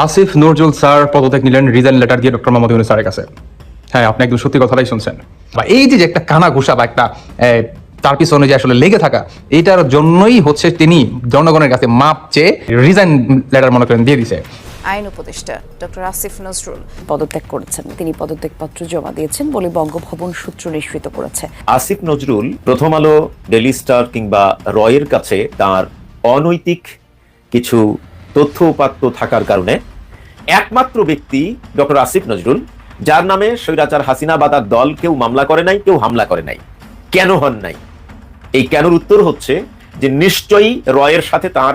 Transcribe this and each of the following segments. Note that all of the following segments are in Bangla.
আসিফ নজরুল স্যার পদত্যাগ নিলেন রিজাইন লেটার দিয়ে ডক্টর মোহাম্মদ ইউনুস স্যারের কাছে। হ্যাঁ আপনি একদম সত্যি কথাটাই শুনছেন। বা এই যে একটা কানা ঘুষা বা একটা তার পিছনে যে আসলে লেগে থাকা এটার জন্যই হচ্ছে তিনি জনগণের কাছে মাপ চেয়ে রিজাইন লেটার মনে করেন দিয়ে দিছে। আইন উপদেষ্টা ডক্টর আসিফ নজরুল পদত্যাগ করেছেন। তিনি পদত্যাগপত্র জমা দিয়েছেন বলে বঙ্গভবন সূত্র নিশ্চিত করেছে। আসিফ নজরুল প্রথম আলো ডেলি স্টার কিংবা রয়ের কাছে তার অনৈতিক কিছু তথ্য উপাত্ত থাকার কারণে একমাত্র ব্যক্তি ডক্টর আসিফ নজরুল, যার নামে স্বৈরাচার হাসিনা বা তার দল কেউ মামলা করে নাই, কেউ হামলা করে নাই। কেন হন নাই? এই কেনর উত্তর হচ্ছে যে নিশ্চয়ই রয়ের সাথে তার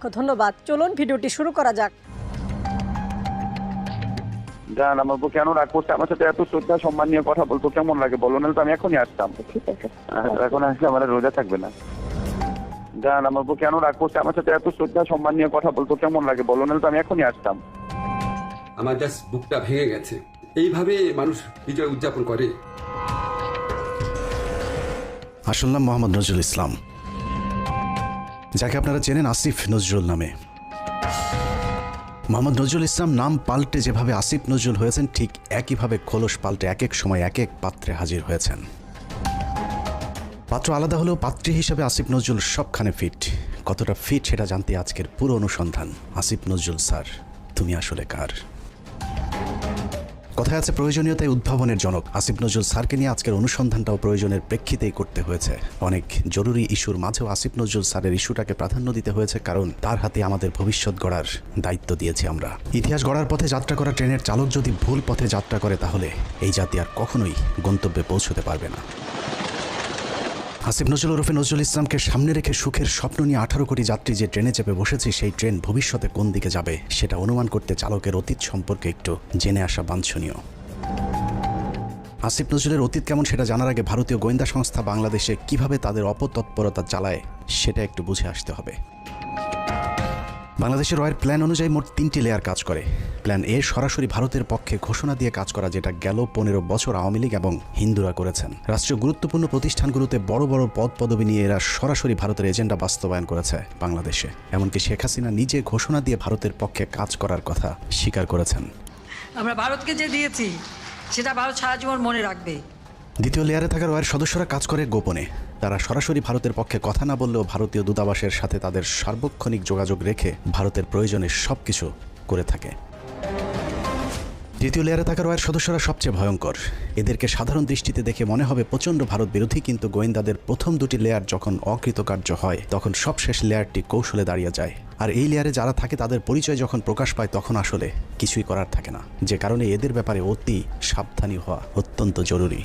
ধন্যবাদ। চলুন ভিডিওটি শুরু করা যাক। জান আমার বউ কেন রাগ করছে? আমার সাথে এত শ্রদ্ধা সম্মান নিয়ে কথা বলতো কেমন লাগে বলো? না তো আমি এখনই আসতাম। ঠিক এখন আসলে আমার রোজা থাকবে না। জান আমার বউ কেন রাগ করছে? আমার সাথে এত শ্রদ্ধা সম্মান নিয়ে কথা বলতো কেমন লাগে বলো? না তো আমি এখনই আসতাম। আমার জাস্ট বুকটা ভেঙে গেছে। এইভাবে মানুষ বিজয় উদযাপন করে। আসল নাম মোহাম্মদ নজরুল ইসলাম। যাকে আপনারা চেনেন আসিফ নজরুল নামে। মোহাম্মদ নজরুল ইসলাম নাম পাল্টে যেভাবে আসিফ নজরুল হয়েছেন, ঠিক একইভাবে খোলস পাল্টে এক এক সময় এক এক পাত্রে হাজির হয়েছেন। পাত্র আলাদা হলেও পাত্রী হিসেবে আসিফ নজরুল সবখানে ফিট কতটা ফিট সেটা জানতে আজকের পুরো অনুসন্ধান। আসিফ নজরুল স্যার, তুমি আসলে কার? কথায় আছে প্রয়োজনীয়তাই উদ্ভাবনের জনক। আসিফ নজরুল স্যারকে নিয়ে আজকের অনুসন্ধানটাও প্রয়োজনের প্রেক্ষিতেই করতে হয়েছে। অনেক জরুরি ইস্যুর মাঝেও আসিফ নজরুল স্যারের ইস্যুটাকে প্রাধান্য দিতে হয়েছে কারণ তার হাতে আমাদের ভবিষ্যৎ গড়ার দায়িত্ব দিয়েছি আমরা। ইতিহাস গড়ার পথে যাত্রা করা ট্রেনের চালক যদি ভুল পথে যাত্রা করে তাহলে এই জাতি আর কখনোই গন্তব্যে পৌঁছতে পারবে না। আসিফ নজরুল ওরফে নজরুল ইসলামকে সামনে রেখে সুখের স্বপ্ন নিয়ে আঠারো কোটি যাত্রী যে ট্রেনে চেপে বসেছে, সেই ট্রেন ভবিষ্যতে কোন দিকে যাবে সেটা অনুমান করতে চালকের অতীত সম্পর্কে একটু জেনে আসা বাঞ্ছনীয়। আসিফ নজরুলের অতীত কেমন সেটা জানার আগে ভারতীয় গোয়েন্দা সংস্থা বাংলাদেশে কীভাবে তাদের অপতৎপরতা চালায় সেটা একটু বুঝে আসতে হবে। বাংলাদেশের রয়ের প্ল্যান অনুযায়ী মোট তিনটি লেয়ার কাজ করে। প্ল্যান এ সরাসরি ভারতের পক্ষে ঘোষণা দিয়ে কাজ করা যেটা গেল পনেরো বছর আওয়ামী লীগ এবং হিন্দুরা করেছেন। রাষ্ট্রীয় গুরুত্বপূর্ণ প্রতিষ্ঠানগুলোতে বড় বড় পদ পদবি নিয়ে এরা সরাসরি ভারতের এজেন্ডা বাস্তবায়ন করেছে বাংলাদেশে। এমনকি শেখ হাসিনা নিজে ঘোষণা দিয়ে ভারতের পক্ষে কাজ করার কথা স্বীকার করেছেন। আমরা ভারতকে যে দিয়েছি, সেটা ভারত সারা জীবন মনে রাখবে। দ্বিতীয় লেয়ারে থাকা রয়ের সদস্যরা কাজ করে গোপনে। তারা সরাসরি ভারতের পক্ষে কথা না বললেও ভারতীয় দূতাবাসের সাথে তাদের সার্বক্ষণিক যোগাযোগ রেখে ভারতের প্রয়োজনে সব কিছু করে থাকে। তৃতীয় লেয়ারে থাকা রয়ের সদস্যরা সবচেয়ে ভয়ঙ্কর। এদেরকে সাধারণ দৃষ্টিতে দেখে মনে হবে প্রচণ্ড ভারত বিরোধী, কিন্তু গোয়েন্দাদের প্রথম দুটি লেয়ার যখন অকৃতকার্য হয়, তখন সবশেষ লেয়ারটি কৌশলে দাঁড়িয়ে যায়। আর এই লেয়ারে যারা থাকে, তাদের পরিচয় যখন প্রকাশ পায়, তখন আসলে কিছুই করার থাকে না। যে কারণে এদের ব্যাপারে অতি সাবধানী হওয়া অত্যন্ত জরুরি।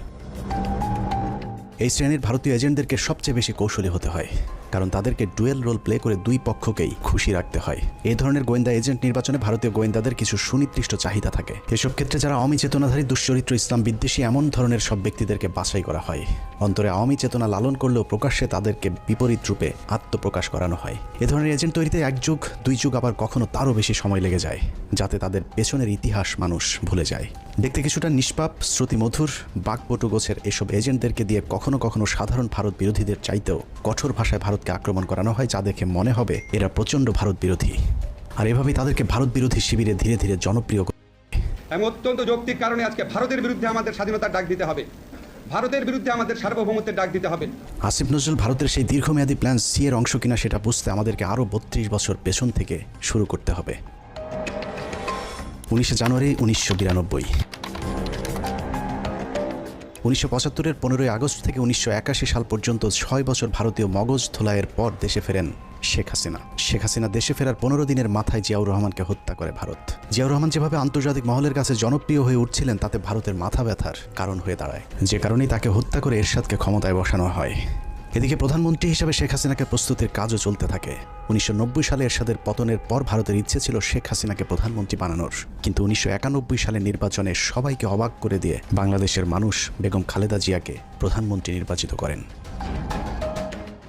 এই শ্রেণির ভারতীয় এজেন্টদেরকে সবচেয়ে বেশি কৌশলী হতে হয়। কারণ তাদেরকে ডুয়েল রোল প্লে করে দুই পক্ষকেই খুশি রাখতে হয়। এই ধরনের গোয়েন্দা এজেন্ট নির্বাচনে ভারতীয় গোয়েন্দাদের কিছু সুনির্দিষ্ট চাহিদা থাকে। এসব ক্ষেত্রে যারা আওয়ামী চেতনাধারী, দুশ্চরিত্র, ইসলাম বিদ্বেষী এমন ধরনের সব ব্যক্তিদেরকে বাছাই করা হয়। অন্তরে আওয়ামী চেতনা লালন করলেও প্রকাশ্যে তাদেরকে বিপরীত রূপে আত্মপ্রকাশ করানো হয়। এ ধরনের এজেন্ট তৈরিতে এক যুগ, দুই যুগ আবার কখনো তারও বেশি সময় লেগে যায়, যাতে তাদের পেছনের ইতিহাস মানুষ ভুলে যায়। দেখতে কিছুটা নিষ্পাপ, শ্রুতিমধুর, বাকপটু গোছের এসব এজেন্টদেরকে দিয়ে কখনো কখনো সাধারণ ভারত বিরোধীদের চাইতেও কঠোর ভাষায় ভারতকে আক্রমণ করানো হয় যা দেখে মনে হবে এরা প্রচণ্ড ভারত বিরোধী। আর এভাবেই তাদেরকে ভারত বিরোধী শিবিরে ধীরে ধীরে জনপ্রিয় এবং অত্যন্ত যৌক্তিক কারণে আজকে ভারতের বিরুদ্ধে আমাদের স্বাধীনতার ডাক দিতে হবে। ভারতের বিরুদ্ধে আমাদের সার্বভৌমত্বের ডাক দিতে হবে। আসিফ নজরুল ভারতের সেই দীর্ঘমেয়াদী প্ল্যান সি এর অংশ কিনা সেটা বুঝতে আমাদেরকে আরও বত্রিশ বছর পেছন থেকে শুরু করতে হবে। উনিশে জানুয়ারি উনিশশো বিরানব্বই। উনিশশো পঁচাত্তরের পনেরোই আগস্ট থেকে উনিশশো একাশি সাল পর্যন্ত ছয় বছর ভারতীয় মগজ ধোলাইয়ের পর দেশে ফেরেন শেখ হাসিনা। শেখ হাসিনা দেশে ফেরার পনেরো দিনের মাথায় জিয়াউর রহমানকে হত্যা করে ভারত। জিয়াউর রহমান যেভাবে আন্তর্জাতিক মহলের কাছে জনপ্রিয় হয়ে উঠছিলেন, তাতে ভারতের মাথা ব্যথার কারণ হয়ে দাঁড়ায়। যে কারণেই তাকে হত্যা করে এরশাদকে ক্ষমতায় বসানো হয়। এদিকে প্রধানমন্ত্রী হিসেবে শেখ হাসিনাকে প্রস্তুতির কাজও চলতে থাকে। উনিশশো নব্বই সালে এরশাদের পতনের পর ভারতের ইচ্ছে ছিল শেখ হাসিনাকে প্রধানমন্ত্রী বানানোর। কিন্তু উনিশশো একানব্বই সালে নির্বাচনে সবাইকে অবাক করে দিয়ে বাংলাদেশের মানুষ বেগম খালেদা জিয়াকে প্রধানমন্ত্রী নির্বাচিত করেন।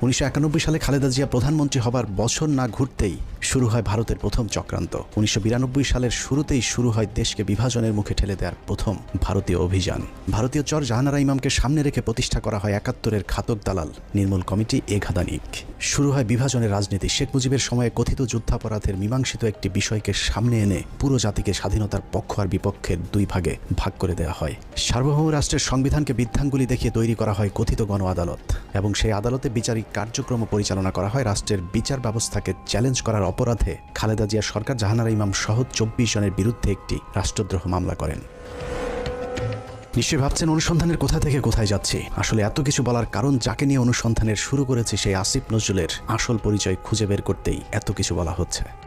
উনিশশো একানব্বই সালে খালেদা জিয়া প্রধানমন্ত্রী হবার বছর না ঘুরতেই শুরু হয় ভারতের প্রথম চক্রান্ত। উনিশশো বিরানব্বই সালের শুরুতেই শুরু হয় দেশকে বিভাজনের মুখে ঠেলে দেওয়ার প্রথম ভারতীয় অভিযান। ভারতীয় চর জাহানারা ইমামকে সামনে রেখে প্রতিষ্ঠা করা হয় একাত্তরের খাতক দালাল নির্মূল কমিটি এঘাদানিক শুরু হয় বিভাজনের রাজনীতি। শেখ মুজিবের সময়ে কথিত যুদ্ধাপরাধের মীমাংসিত একটি বিষয়কে সামনে এনে পুরো জাতিকে স্বাধীনতার পক্ষ আর বিপক্ষের দুই ভাগে ভাগ করে দেওয়া হয়। সার্বভৌম রাষ্ট্রের সংবিধানকে বৃদ্ধাঙ্গুলি দেখিয়ে তৈরি করা হয় কথিত গণ আদালত এবং সেই আদালতে বিচারিক কার্যক্রম পরিচালনা করা হয় রাষ্ট্রের বিচার ব্যবস্থাকে চ্যালেঞ্জ করার অপরাধে খালেদা জিয়া সরকার জাহানারা ইমাম সহ চব্বিশ জনের বিরুদ্ধে একটি রাষ্ট্রদ্রোহ মামলা করেন। নিশ্চয়ই ভাবছেন অনুসন্ধানের কোথা থেকে কোথায় যাচ্ছি? আসলে এত কিছু বলার কারণ যাকে নিয়ে অনুসন্ধানের শুরু করেছে সেই আসিফ নজরুলের আসল পরিচয় খুঁজে বের করতেই এত কিছু বলা হচ্ছে।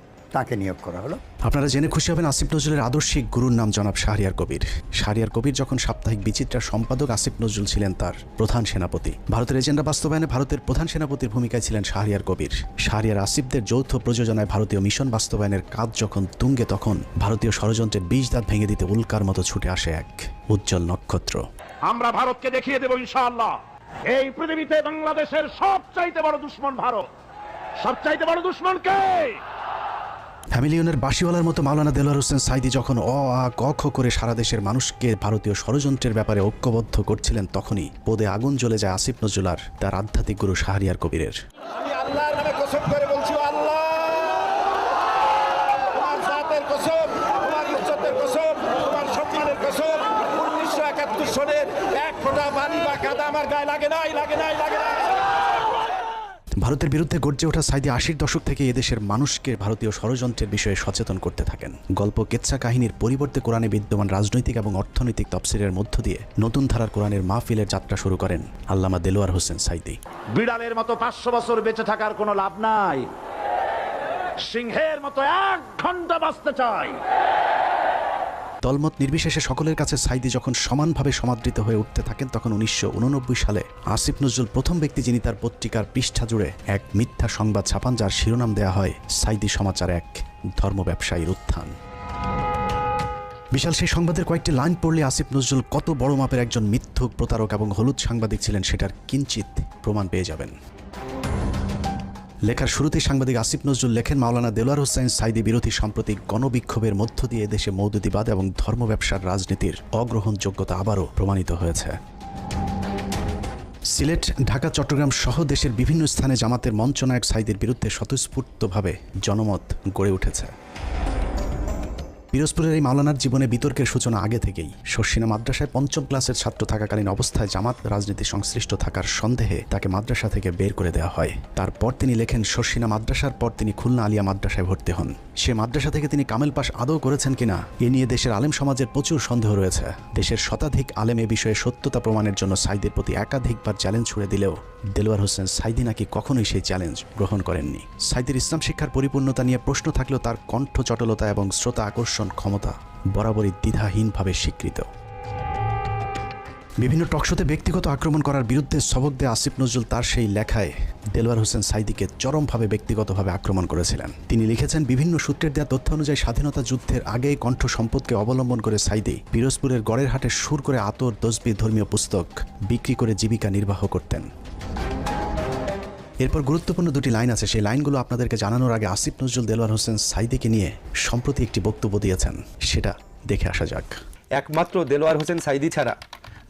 তাকে নিয়োগ করা হলো। আপনারা জেনে খুশি হবেন আসিফ নজরুলের আদর্শিক গুরুর নাম জনাব শাহরিয়ার কবির। শাহরিয়ার কবির যখন সাপ্তাহিক বিচিত্রার সম্পাদক আসিফ নজরুল ছিলেন তার প্রধান সেনাপতি। ভারতের এজেন্ডা বাস্তবায়নে ভারতের প্রধান সেনাপতির ভূমিকায় ছিলেন শাহরিয়ার কবির। শাহরিয়ার আসিফদের যৌথ প্রযোজনায় ভারতীয় মিশন বাস্তবায়নের কাজ যখন তুঙ্গে তখন ভারতীয় ষড়যন্ত্রের বীজ দাঁত ভেঙে দিতে উল্কার মতো ছুটে আসে এক উজ্জ্বল নক্ষত্র। আমরা ভারতকে দেখিয়ে দেব ইনশাআল্লাহ। এই পৃথিবীতে বাংলাদেশের সবচাইতে বড় দুশ্মন ভারত। সবচাইতে বড় দুশ্মন কে? ফ্যামিলিয়নের বাসিওয়ালার মতো মাওলানা দেলোয়ার হোসেন সাইদি যখন অ, আ ক খ করে সারা দেশের মানুষকে ভারতীয় ষড়যন্ত্রের ব্যাপারে ঐক্যবদ্ধ করছিলেন, তখনই পদে আগুন জ্বলে যায় আসিফ নজরুলার তার আধ্যাত্মিক গুরু শাহরিয়ার কবিরের। আমার গায়ে লাগে নাই লাগে নাই লাগে নাই। ভারতের বিরুদ্ধে গর্জে ওঠা সাইদি আশির দশক থেকে এদেশের মানুষকে ভারতীয় ষড়যন্ত্রের বিষয়ে সচেতন করতে থাকেন। গল্প, কেচ্ছা কাহিনীর পরিবর্তে কোরআনে বিদ্যমান রাজনৈতিক এবং অর্থনৈতিক তফসিলের মধ্য দিয়ে নতুন ধারার কোরআনের মাহফিলের যাত্রা শুরু করেন আল্লামা দেলোয়ার হোসেন সাইদি। বিড়ালের মতো পাঁচশো বছর বেঁচে থাকার কোনো লাভ নাই। সিংহের মতো এক ঘণ্টা বাঁচতে চাই। দলমত নির্বিশেষে সকলের কাছে সাইদি যখন সমানভাবে সমাদৃত হয়ে উঠতে থাকেন, তখন উনিশশো উননব্বই সালে আসিফ নজরুল প্রথম ব্যক্তি যিনি তার পত্রিকার পৃষ্ঠা জুড়ে এক মিথ্যা সংবাদ ছাপান, যার শিরোনাম দেয়া হয়, সাইদি সমাচার এক ধর্ম ব্যবসায়ীর উত্থান। বিশাল সেই সংবাদের কয়েকটি লাইন পড়লে আসিফ নজরুল কত বড় মাপের একজন মিথ্যুক প্রতারক এবং হলুদ সাংবাদিক ছিলেন, সেটার কিঞ্চিত প্রমাণ পেয়ে যাবেন। লেখার শুরুতে সাংবাদিক আসিফ নজরুল লেখেন, মাওলানা দেলোয়ার হোসেন সাইদি বিরোধী সাম্প্রতিক গণবিক্ষোভের মধ্য দিয়ে দেশে মৌদুদিবাদ এবং ধর্ম ব্যবসার রাজনীতির অগ্রহণযোগ্যতা আবারও প্রমাণিত হয়েছে। সিলেট, ঢাকা, চট্টগ্রাম সহ দেশের বিভিন্ন স্থানে জামাতের মঞ্চনায়ক সাইদের বিরুদ্ধে স্বতঃস্ফূর্তভাবে জনমত গড়ে উঠেছে। পিরোজপুরের এই মাওলানার জীবনে বিতর্কের সূচনা আগে থেকেই। শর্ষিনা মাদ্রাসায় পঞ্চম ক্লাসের ছাত্র থাকাকালীন অবস্থায় জামাত রাজনীতি সংশ্লিষ্ট থাকার সন্দেহে তাকে মাদ্রাসা থেকে বের করে দেওয়া হয়। তারপর তিনি লেখেন শর্ষিনা মাদ্রাসার পর তিনি খুলনা আলিয়া মাদ্রাসায় ভর্তি হন। সে মাদ্রাসা থেকে তিনি কামেল পাশ আদৌ করেছেন কিনা, এ নিয়ে দেশের আলেম সমাজের প্রচুর সন্দেহ রয়েছে। দেশের শতাধিক আলেম এ বিষয়ে সত্যতা প্রমাণের জন্য সাইদের প্রতি একাধিকবার চ্যালেঞ্জ ছুড়ে দিলেও দেলোয়ার হোসেন সাইদি নাকি কখনোই সেই চ্যালেঞ্জ গ্রহণ করেননি। সাইদের ইসলাম শিক্ষার পরিপূর্ণতা নিয়ে প্রশ্ন থাকলেও তার কণ্ঠ চটলতা এবং শ্রোতা আকর্ষণ ক্ষমতা বরাবরই দ্বিধাহীনভাবে স্বীকৃত। বিভিন্ন টকশোতে ব্যক্তিগত আক্রমণ করার বিরুদ্ধে সবক দিয়ে আসিফ নজরুল তার সেই লেখায় দেলোয়ার হোসেন সাইদিকে চরমভাবে ব্যক্তিগতভাবে আক্রমণ করেছিলেন। তিনি লিখেছেন, বিভিন্ন সূত্রের দেওয়া তথ্য অনুযায়ী স্বাধীনতা যুদ্ধের আগে কণ্ঠ সম্পদকে অবলম্বন করে সাইদি পিরোজপুরের গড়ের হাটে সুর করে আতর দসবি ধর্মীয় পুস্তক বিক্রি করে জীবিকা নির্বাহ করতেন। এরপর গুরুত্বপূর্ণ দুটি লাইন আছে। সেই লাইনগুলো আপনাদেরকে জানানোর আগে আসিফ নজরুল, দেলোয়ার হোসেন সাইদিকে নিয়ে সম্প্রতি একটি বক্তব্য দিয়েছেন। সেটা দেখে আসা যাক। একমাত্র দেলোয়ার হোসেন সাইদি ছাড়া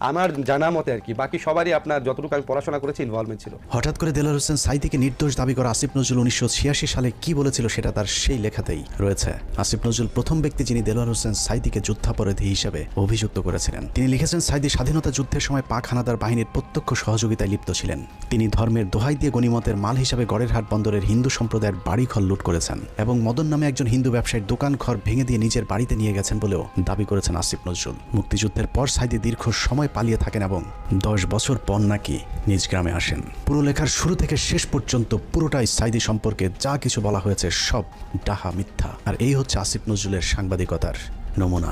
আমার জানা মতে আর কি, বাকি সবারই আপনার যতটুকু আমি পড়াশোনা করেছি ইনভলভমেন্ট ছিল। হঠাৎ করে দেলোয়ার হোসেন সাইদিকে নির্দোষ দাবি করা আসিফ নজরুল উনিশশো ছিয়াশি সালে কি বলেছিল সেটা তার সেই লেখাতেই রয়েছে। আসিফ নজরুল প্রথম ব্যক্তি যিনি দেলোয়ার হোসেন সাইদিকে যুদ্ধাপরাধী হিসেবে অভিযুক্ত করেছিলেন। তিনি লিখেছেন, সাইদি স্বাধীনতা যুদ্ধের সময় পাক হানাদার বাহিনীর প্রত্যক্ষ সহযোগিতায় লিপ্ত ছিলেন। তিনি ধর্মের দোহাই দিয়ে গণিমতের মাল হিসাবে গড়েরহাট বন্দরের হিন্দু সম্প্রদায়ের বাড়িঘর লুট করেছেন এবং মদন নামে একজন হিন্দু ব্যবসায়ীর দোকান ঘর ভেঙে দিয়ে নিজের বাড়িতে নিয়ে গেছেন বলেও দাবি করেছেন আসিফ নজরুল। মুক্তিযুদ্ধের পর সাইদি দীর্ঘ সময় পালিয়ে থাকেন এবং দশ বছর পর নাকি নিজ গ্রামে আসেন। পুরো লেখার শুরু থেকে শেষ পর্যন্ত পুরোটাই সাইদি সম্পর্কে যা কিছু বলা হয়েছে সব ডাহা মিথ্যা। আর এই হচ্ছে আসিফ নজরুলের সাংবাদিকতার নমুনা।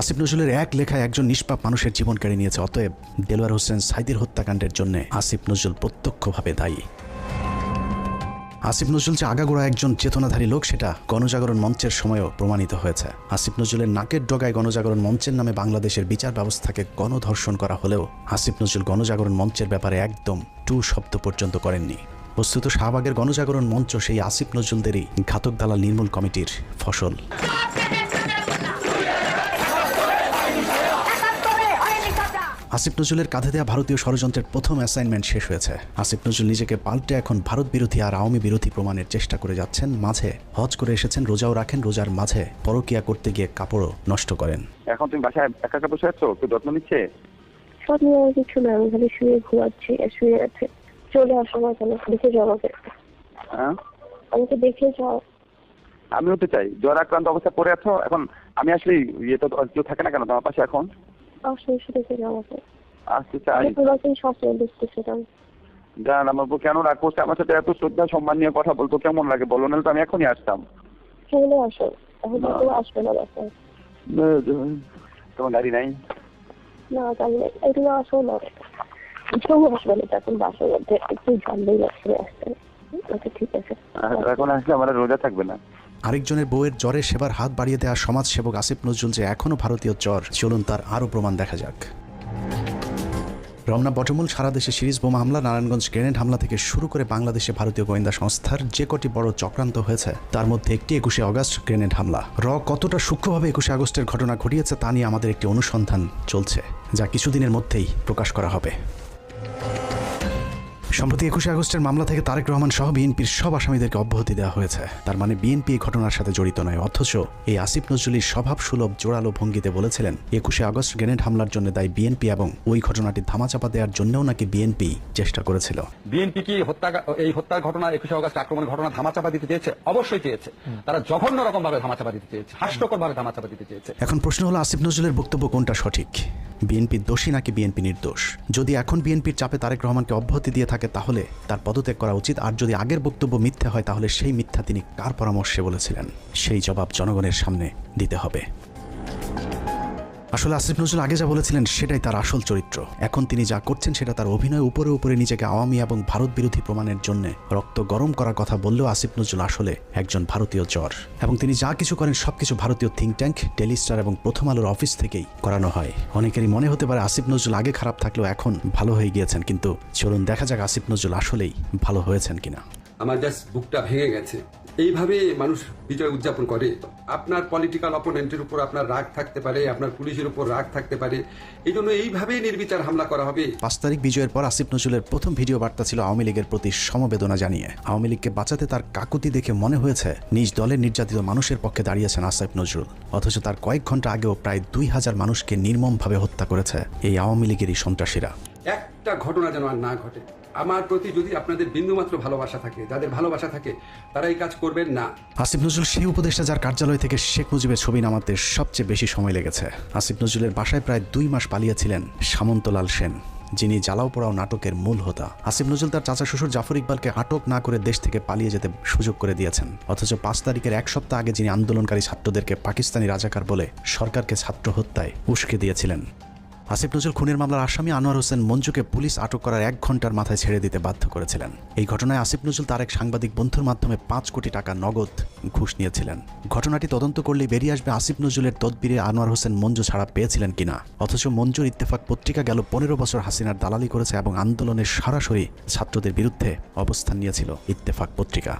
আসিফ নজরুলের এক লেখায় একজন নিষ্পাপ মানুষের জীবন কেড়ে নিয়েছে, অতএব দেলোয়ার হোসেন সাইদির হত্যাকাণ্ডের জন্য আসিফ নজরুল প্রত্যক্ষভাবে দায়ী। আসিফ নজরুল যে আগাগোড়া একজন চেতনাধারী লোক, সেটা গণজাগরণ মঞ্চের সময়ও প্রমাণিত হয়েছে। আসিফ নজরুলের নাকের ডগায় গণজাগরণ মঞ্চের নামে বাংলাদেশের বিচার ব্যবস্থাকে গণধর্ষণ করা হলেও আসিফ নজরুল গণজাগরণ মঞ্চের ব্যাপারে একদম টু শব্দ পর্যন্ত করেননি। বস্তুত শাহবাগের গণজাগরণ মঞ্চ সেই আসিফ নজরুলদেরই ঘাতক দালাল নির্মূল কমিটির ফসল। আসিফ নজরুলের কাঁধে দেওয়া ভারতীয় ষড়যন্ত্রের প্রথম অ্যাসাইনমেন্ট শেষ হয়েছে। আসিফ নজরুল নিজেকে পাল্টে এখন ভারত বিরোধী আর আওয়ামী বিরোধী প্রমাণের চেষ্টা করে যাচ্ছেন মাঝে হজ করে এসেছেন রোজাও রাখেন রোজার মাঝে পরকিয়া করতে গিয়ে কাপড়ও নষ্ট করেন। এখন তুমি বাসায় একা একা বসে আছো? কেউ যত্ন নিচ্ছে? সব নিয়ে কিছু না আমি খালি শুয়ে ঘুমাচ্ছি আর শুয়ে আছে। চলে আসো না কেন দেখে যাও আমাকে। হ্যাঁ? আমাকে দেখে যাও। আমিও তো চাই। জ্বর আক্রান্ত অবস্থা পড়ে আছো? এখন আমি আসলে ইয়ে তো কেউ থাকে না কেন? তোমার পাশে এখন? আসো এসে আমাকে চাই আমি তোমাকেই স্বপ্নে দেখতেছিলাম। জান আমার উপর কেন রাগ করছে? আমার সাথে এত শ্রদ্ধা সম্মান নিয়ে কথা বলতো কেমন লাগে? বলো না তো আমি এখনই আসতাম। চলে আসো। এখন তো আসবে না বাসায় তোমার গাড়ি নাই? না জানি না এগুলো আসো না। কেউ আসবে না এখন বাসার মধ্যে একটু জানলেই লাগছে আসতে আচ্ছা ঠিক আছে এখন আসলে আমার রোজা থাকবে না। আরেকজনের বউয়ের জ্বরে সেবার হাত বাড়িয়ে দেওয়া সমাজসেবক আসিফ নজরুল যে এখনও ভারতীয় জ্বর, চলুন তার আরও প্রমাণ দেখা যাক। রমনা বটমূল সারা দেশে সিরিজ বোমা হামলা, নারায়ণগঞ্জ গ্রেনেড হামলা থেকে শুরু করে বাংলাদেশে ভারতীয় গোয়েন্দা সংস্থার যে কটি বড় চক্রান্ত হয়েছে, তার মধ্যে একটি একুশে অগস্ট গ্রেনেড হামলা। র কতটা সূক্ষ্মভাবে একুশে আগস্টের ঘটনা ঘটিয়েছে তা নিয়ে আমাদের একটি অনুসন্ধান চলছে, যা কিছুদিনের মধ্যেই প্রকাশ করা হবে। সম্প্রতি একুশে আগস্টের মামলা থেকে তারেক রহমান সহ বিএনপির সব আসামিদেরকে অব্যাহতি দেওয়া হয়েছে। তার মানে বিএনপি এই ঘটনার সাথে জড়িত নয় অথচ এই আসিফ নজরুলির স্বভাব সুলভ জোরালো ভঙ্গিতে বলেছিলেন একুশে আগস্ট গ্রেনেড হামলার জন্য দায়ী বিএনপি এবং ওই ঘটনাটি ধামাচাপা দেওয়ার জন্যও নাকি বিএনপি চেষ্টা করেছিল। বিএনপি কি হত্যা এই হত্যার ঘটনা একুশে অগস্ট আক্রমণের ঘটনা ধামাচাপা দিতে চেয়েছে? অবশ্যই চেয়েছে। তারা জঘন্য রকম ভাবে ধামাচাপা দিতে চেয়েছে হাস্যকর ভাবে ধামাচাপা দিতে চেয়েছে। এখন প্রশ্ন হলো আসিফ নজরুলের বক্তব্য কোনটা সঠিক? বিএনপি দোষী নাকি বিএনপি নির্দোষ? যদি এখন বিএনপির চাপে তারেক রহমানকে অব্যাহতি দিয়ে থাকে তাহলে তার পদত্যাগ করা উচিত। আর যদি আগের বক্তব্য মিথ্যা হয়, তাহলে সেই মিথ্যা তিনি কার পরামর্শে বলেছিলেন? সেই জবাব জনগণের সামনে দিতে হবে। আসলে আসিফ নজরুল আগে যা বলেছিলেন সেটাই তার আসল চরিত্র। এখন তিনি যা করছেন সেটা তার অভিনয় উপরে উপরে নিজেকে আওয়ামী এবং ভারত বিরোধী প্রমাণের জন্য রক্ত গরম করার কথা বললেও আসিফ নজরুল আসলে একজন ভারতীয় জ্বর। এবং তিনি যা কিছু করেন সবকিছু ভারতীয় থিঙ্ক ট্যাঙ্ক ডেলি স্টার এবং প্রথম আলোর অফিস থেকেই করানো হয়। অনেকেরই মনে হতে পারে আসিফ নজরুল আগে খারাপ থাকলেও এখন ভালো হয়ে গিয়েছেন, কিন্তু চলুন দেখা যাক আসিফ নজরুল আসলেই ভালো হয়েছেন কিনা। আমার জাস্ট বুকটা ভেঙে গেছে। এইভাবে মানুষ বিজয় উদযাপন করে। আপনার পলিটিক্যাল অপোনেন্টের উপর আপনার রাগ থাকতে পারে আপনার পুলিশের উপর রাগ থাকতে পারে। এই জন্য এইভাবেই নির্বিচার হামলা করা হবে। পাঁচ তারিখ বিজয়ের পর আসিফ নজরুলের প্রথম ভিডিও বার্তা ছিল আওয়ামী লীগের প্রতি সমবেদনা জানিয়ে। আওয়ামী লীগকে বাঁচাতে তার কাকুতি দেখে মনে হয়েছে নিজ দলের নির্যাতিত মানুষের পক্ষে দাঁড়িয়েছেন আসিফ নজরুল। অথচ তার কয়েক ঘণ্টা আগেও প্রায় দুই হাজার মানুষকে নির্মমভাবে হত্যা করেছে এই আওয়ামী লীগেরই সন্ত্রাসীরা। একটা ঘটনা যেন আর না ঘটে। আমার প্রতি যদি আপনাদের বিন্দুমাত্র ভালোবাসা থাকে, যাদের ভালোবাসা থাকে, তারা এই কাজ করবেন না। আসিফ নজরুল, সেই উপদেষ্টা যার কার্যালয় থেকে শেখ মুজিবের ছবি নামাতে সবচেয়ে বেশি সময় লেগেছে। আসিফ নজরুলের বাসায় প্রায় দুই মাস পালিয়েছিলেন সামন্তলাল সেন, যিনি জ্বালাও পোড়াও নাটকের মূল হোতা। আসিফ নজরুল তার চাচা শ্বশুর জাফর ইকবালকে আটক না করে দেশ থেকে পালিয়ে যেতে সুযোগ করে দিয়েছেন। অথচ পাঁচ তারিখের এক সপ্তাহ আগে যিনি আন্দোলনকারী ছাত্রদেরকে পাকিস্তানি রাজাকার বলে সরকারকে ছাত্র হত্যায় উস্কে দিয়েছিলেন। আসিফ নজরুল খুনের মামলার আসামি আনোয়ার হোসেন মঞ্জুকে পুলিশ আটক করার এক ঘণ্টার মাথায় ছেড়ে দিতে বাধ্য করেছিলেন। এই ঘটনায় আসিফ নজরুল তার এক সাংবাদিক বন্ধুর মাধ্যমে পাঁচ কোটি টাকা নগদ ঘুষ নিয়েছিলেন। ঘটনাটি তদন্ত করলেই বেরিয়ে আসবে আসিফ নজরুলের তদবিরে আনোয়ার হোসেন মঞ্জু ছাড়া পেয়েছিলেন কিনা। অথচ মঞ্জুর ইত্তেফাক পত্রিকা গেল পনেরো বছর হাসিনার দালালি করেছে এবং আন্দোলনের সরাসরি ছাত্রদের বিরুদ্ধে অবস্থান নিয়েছিল ইত্তেফাক পত্রিকা।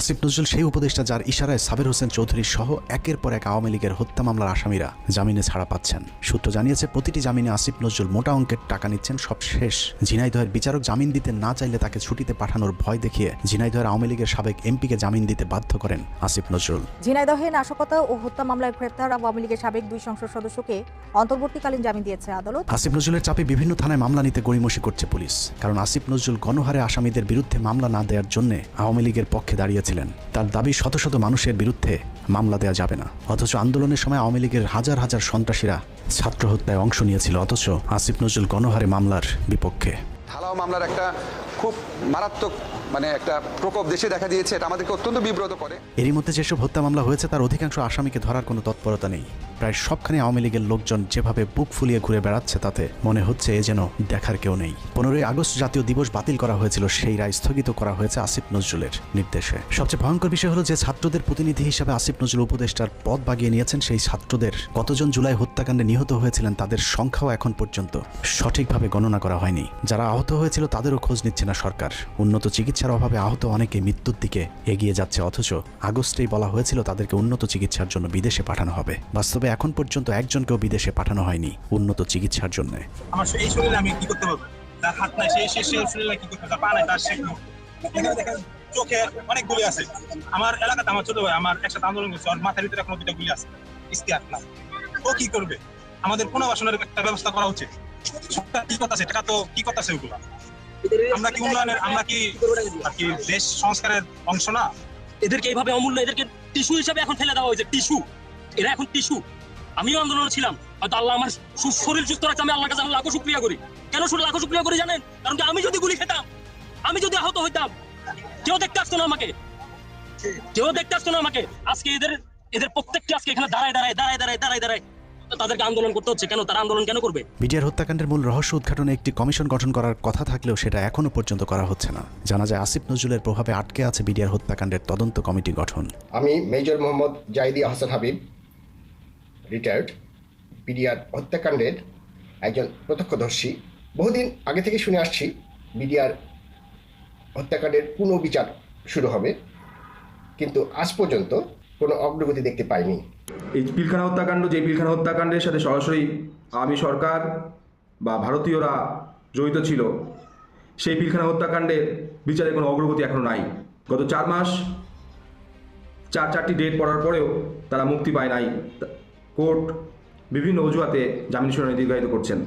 আসিফ নজরুল সেই উপদেষ্টা যার ইশারায় সাবের হোসেন চৌধুরী সহ একের পর এক আওয়ামী লীগের হত্যা মামলার আসামিরা জামিনে ছাড়া পাচ্ছেন। সূত্র জানিয়েছে প্রতিটি জামিনে আসিফ নজরুল মোটা অঙ্কের টাকা নিচ্ছেন সব শেষ। ঝিনাইদহের বিচারক জামিন দিতে না চাইলে তাকে ছুটিতে পাঠানোর ভয় দেখিয়ে ঝিনাইদহের আওয়ামী লীগের সাবেক এমপিকে জামিন দিতে বাধ্য করেন আসিফ নজরুল। ঝিনাইদহে নাশকতা ও হত্যা মামলায় গ্রেপ্তার আওয়ামী লীগের সাবেক দুই সংসদ সদস্যকে অন্তর্বর্তীকালীন জামিন দিয়েছে আদালত। আসিফ নজরুলের চাপে বিভিন্ন থানায় মামলা নিতে গড়িমসি করছে পুলিশ কারণ আসিফ নজরুল গণহারে আসামিদের বিরুদ্ধে মামলা না দেওয়ার জন্য আওয়ামী লীগের পক্ষে দাঁড়িয়েছিলেন তার দাবি শত শত মানুষের বিরুদ্ধে মামলা দেওয়া যাবে না। অথচ আন্দোলনের সময় আওয়ামী লীগের হাজার হাজার সন্ত্রাসীরা ছাত্র হত্যায় অংশ নিয়েছিল, অথচ আসিফ নজরুল গণহারে মামলার বিপক্ষে। ঢালাও মামলার একটা খুব মারাত্মক মানে একটা প্রকোপ দেশে দেখা দিয়েছে, এটা আমাদেরকে অত্যন্ত বিব্রত করে। এরই মধ্যে যেসব হত্যা মামলা হয়েছে, তার অধিকাংশ আসামিকে ধরার কোনো তৎপরতা নেই। প্রায় সবখানে আওয়ামী লীগের লোকজন যেভাবে বুক ফুলিয়ে ঘুরে বেড়াচ্ছে, তাতে মনে হচ্ছে এ যেন দেখার কেউ নেই। পনেরোই আগস্ট জাতীয় দিবস বাতিল করা হয়েছিল, সেই রায় স্থগিত করা হয়েছে আসিফ নজরুলের নির্দেশে। সবচেয়ে ভয়ঙ্কর বিষয় হলো যে ছাত্রদের প্রতিনিধি হিসেবে আসিফ নজরুল উপদেষ্টার পদ বাগিয়ে নিয়েছেন, সেই ছাত্রদের কতজন জুলাই হত্যাকাণ্ডে নিহত হয়েছিলেন, তাদের সংখ্যাও এখন পর্যন্ত সঠিকভাবে গণনা করা হয়নি। যারা আহত হয়েছিল, তাদেরও খোঁজ নিচ্ছে না সরকার। উন্নত চিকিৎসার অভাবে আহত অনেকে মৃত্যুর দিকে এগিয়ে যাচ্ছে, অথচ আগস্টেই বলা হয়েছিল তাদেরকে উন্নত চিকিৎসার জন্য বিদেশে পাঠানো হবে। বাস্তবে এখন পর্যন্ত একজনকেও বিদেশে পাঠানো হয়নি উন্নত চিকিৎসার জন্য। চোখে অনেক গুলি আছে। আমার এলাকাতে আমার ছোট ভাই, আমার একসাথে আন্দোলন করছে মাথার ভিতরে এখনও দুটো গুলি আছে। ইস্তিয়ার না ও কি করবে? আমাদের পুনর্বাসনের একটা ব্যবস্থা করা উচিত। কি করতেছে? টাকা তো কি করতেছে ওগুলা? আমরা কি উন্নয়নের আমরা কি আর কি দেশ সংস্কারের অংশ না? এদেরকে এইভাবে অমূল্য এদেরকে টিস্যু হিসাবে এখন ফেলে দেওয়া হয়েছে টিস্যু। এরা এখন টিস্যু। আমিও আন্দোলনে ছিলাম। হয়তো আল্লাহ আমার শরীর সুস্থ রাখছে আমি আল্লাহ কাছে লাখো শুক্রিয়া করি। কেন শুধু লাখো শুক্রিয়া করি জানেন? কারণ কি আমি যদি গুলি খেতাম আমি যদি আহত হইতাম কেউ দেখতে আসতো না আমাকে। কেউ দেখতে আসতো না আমাকে। আজকে এদের এদের প্রত্যেকটি আজকে এখানে দাঁড়ায় দাঁড়ায় দাঁড়ায় দাঁড়ায় দাঁড়ায় দাঁড়ায়। তাদেরকে আন্দোলন করতে হচ্ছে। কেন? তারা আন্দোলন কেন করবে? বিডিআর হত্যাকাণ্ডের মূল রহস্য উদ্ঘাটনে একটি কমিশন গঠন করার কথা থাকলেও সেটা এখনও পর্যন্ত করা হচ্ছে না। জানা যায় আসিফ নজরুলের প্রভাবে আটকে আছে বিডিআর হত্যাকাণ্ডের তদন্ত কমিটি গঠন। আমি major Mohammad Zaidi Hasan Habib retired BDR হত্যাকাণ্ডের একজন প্রত্যক্ষদর্শী। বহুদিন আগে থেকে শুনে আসছি বিডিআর হত্যাকাণ্ডের পুনর্বিচার শুরু হবে কিন্তু আজ পর্যন্ত কোনো অগ্রগতি দেখতে পাইনি। এই পিলখানা হত্যাকাণ্ড, যে পিলখানা হত্যাকাণ্ডের সাথে সরাসরি আওয়ামী সরকার বা ভারতীয়রা জড়িত ছিল, সেই পিলখানা হত্যাকাণ্ডের বিচারে কোনো অগ্রগতি এখনও নাই। গত চার মাস, চার, চারটি ডেট পড়ার পরেও তারা মুক্তি পায় নাই। কোর্ট বিভিন্ন অজুহাতে জামিন শুনানি দীর্ঘায়িত করছেন।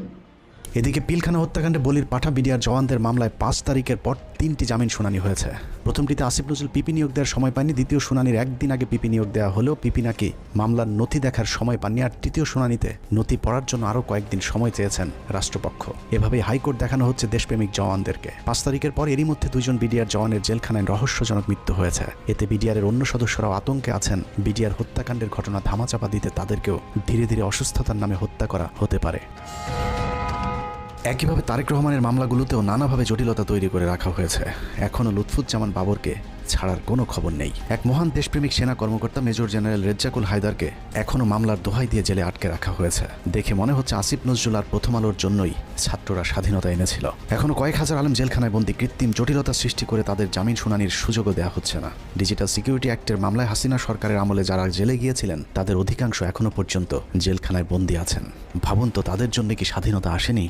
এদিকে পিলখানা হত্যাকাণ্ডে বলির পাঠা বিডিআর জওয়ানদের মামলায় পাঁচ তারিখের পর তিনটি জামিন শুনানি হয়েছে। প্রথমটিতে আসিফ নজরুল পিপি নিয়োগ দেওয়ার সময় পাননি দ্বিতীয় শুনানির একদিন আগে পিপি নিয়োগ দেওয়া হলেও পিপি নাকি মামলার নথি দেখার সময় পাননি, আর তৃতীয় শুনানিতে নথি পড়ার জন্য আরও কয়েকদিন সময় চেয়েছেন রাষ্ট্রপক্ষ। এভাবেই হাইকোর্ট দেখানো হচ্ছে দেশপ্রেমিক জওয়ানদেরকে। পাঁচ তারিখের পর এরই মধ্যে দুজন বিডিআর জওয়ানের জেলখানায় রহস্যজনক মৃত্যু হয়েছে। এতে বিডিআরের অন্য সদস্যরাও আতঙ্কে আছেন। বিডিআর হত্যাকাণ্ডের ঘটনা ধামাচাপা দিতে তাদেরকেও ধীরে ধীরে অসুস্থতার নামে হত্যা করা হতে পারে। একইভাবে তারেক রহমানের মামলাগুলোতেও নানাভাবে জটিলতা তৈরি করে রাখা হয়েছে। এখনও লুৎফুজ্জামান বাবরকে ছাড়ার কোনো খবর নেই। এক মহান দেশপ্রেমিক সেনা কর্মকর্তা মেজর জেনারেল রেজ্জাকুল হায়দারকে এখনও মামলার দোহাই দিয়ে জেলে আটকে রাখা হয়েছে। দেখে মনে হচ্ছে আসিফ নজরুল আর প্রথম আলোর জন্যই ছাত্ররা স্বাধীনতা এনেছিল। এখনও কয়েক হাজার আলম জেলখানায় বন্দী কৃত্রিম জটিলতা সৃষ্টি করে তাদের জামিন শুনানির সুযোগও দেওয়া হচ্ছে না। ডিজিটাল সিকিউরিটি অ্যাক্টের মামলায় হাসিনা সরকারের আমলে যারা জেলে গিয়েছিলেন, তাদের অধিকাংশ এখনও পর্যন্ত জেলখানায় বন্দী আছেন। ভাবুন তো তাদের জন্য কি স্বাধীনতা আসেনি?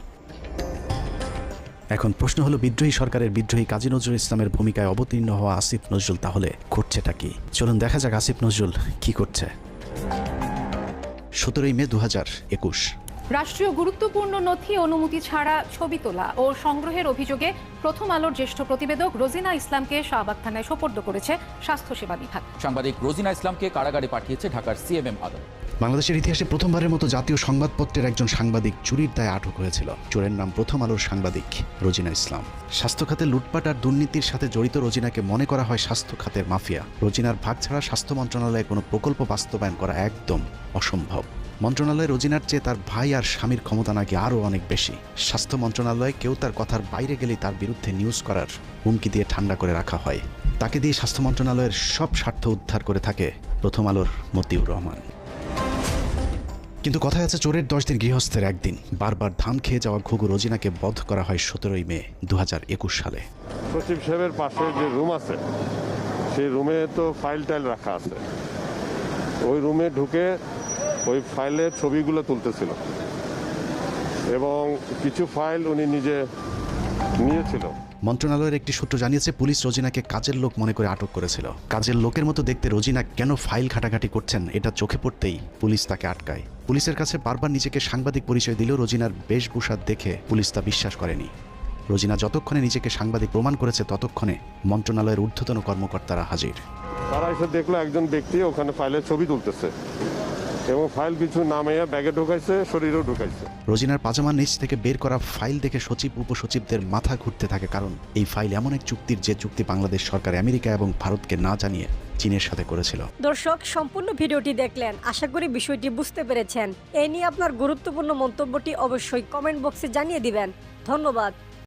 এখন প্রশ্ন হলো, বিদ্রোহী সরকারের বিদ্রোহী কাজী নজরুল ইসলামের ভূমিকায় অবতীর্ণ হওয়া আসিফ নজরুল তাহলে করছেটা কি? চলুন দেখা যাক আসিফ নজরুল কি করছে। সতেরোই মে দু হাজার একুশ। রাষ্ট্রীয় গুরুত্বপূর্ণ নথি অনুমতি ছাড়া ছবি তোলা ও সংগ্রহের অভিযোগে প্রথম আলোর জ্যেষ্ঠ প্রতিবেদক রোজিনা ইসলামকে শাহবাগ থানায় সোপর্দ করেছে স্বাস্থ্যসেবা বিভাগ। সাংবাদিক রোজিনা ইসলামকে কারাগারে পাঠিয়েছে ঢাকার সিএমএম আদালত। বাংলাদেশের ইতিহাসে প্রথমবারের মতো জাতীয় সংবাদপত্রের একজন সাংবাদিক চুরির দায়ে আটক হয়েছিল। চোরের নাম প্রথম আলোর সাংবাদিক রোজিনা ইসলাম। স্বাস্থ্য খাতে লুটপাট আর দুর্নীতির সাথে জড়িত রোজিনাকে মনে করা হয় স্বাস্থ্য খাতের মাফিয়া। রোজিনার ভাগ ছাড়া স্বাস্থ্য মন্ত্রণালয়ে কোনো প্রকল্প বাস্তবায়ন করা একদম অসম্ভব। মন্ত্রণালয়ে রোজিনার চেয়ে তার ভাই আর স্বামীর ক্ষমতা নাকি আরও অনেক বেশি। স্বাস্থ্য মন্ত্রণালয়ে কেউ তার কথার বাইরে গেলেই তার বিরুদ্ধে নিউজ করার হুমকি দিয়ে ঠান্ডা করে রাখা হয়। তাকে দিয়ে স্বাস্থ্য মন্ত্রণালয়ের সব স্বার্থ উদ্ধার করে থাকে প্রথম আলোর মতিউর রহমান। কিন্তু কথায় আছে, চোরের দশ দিন গৃহস্থের একদিন। বারবার ধান খেয়ে যাওয়া ঘুঘু রোজিনাকে বধ করা হয় সতেরোই মে দু হাজার একুশ সালে। সচিব সাহেবের পাশে যে রুম আছে, সেই রুমে তো ফাইল টাইল রাখা আছে। ওই রুমে ঢুকে ওই ফাইলের ছবিগুলো তুলতেছিল। এবং কিছু ফাইল উনি নিজে নিয়েছিল। মন্ত্রণালয়ের একটি সূত্র জানিয়েছে পুলিশ রোজিনাকে কাজের লোক মনে করে আটক করেছিল। কাজের লোকের মতো দেখতে রোজিনা কেন ফাইল ঘাটাঘাটি করছেন এটা চোখে পড়তেই পুলিশ তাকে আটকায়। পুলিশের কাছে বারবার নিজেকে সাংবাদিক পরিচয় দিলেও রোজিনার বেশভূষা দেখে পুলিশ তা বিশ্বাস করেনি। রোজিনা যতক্ষণে নিজেকে সাংবাদিক প্রমাণ করেছে ততক্ষণে মন্ত্রণালয়ের ঊর্ধ্বতন কর্মকর্তারা হাজির। তারা এসে দেখল একজন ব্যক্তি ওখানে ফাইলের ছবি তুলতেছে। এবং ফাইল কিছু নামাইয়া ব্যাগে ঢুকাইছে শরীরেও ঢুকাইছে। রোজিনার পাজামার নিচ থেকে বের করা ফাইল দেখে সচিব উপসচিবদের মাথা ঘুরতে থাকে কারণ এই ফাইল এমন এক চুক্তির যে চুক্তি বাংলাদেশ সরকার আমেরিকা এবং ভারতকে না জানিয়ে চীনের সাথে করেছিল। দর্শক সম্পূর্ণ ভিডিওটি দেখলেন। আশা করি বিষয়টি বুঝতে পেরেছেন। এই নিয়ে আপনার গুরুত্বপূর্ণ মন্তব্যটি অবশ্যই কমেন্ট বক্সে জানিয়ে দিবেন। ধন্যবাদ।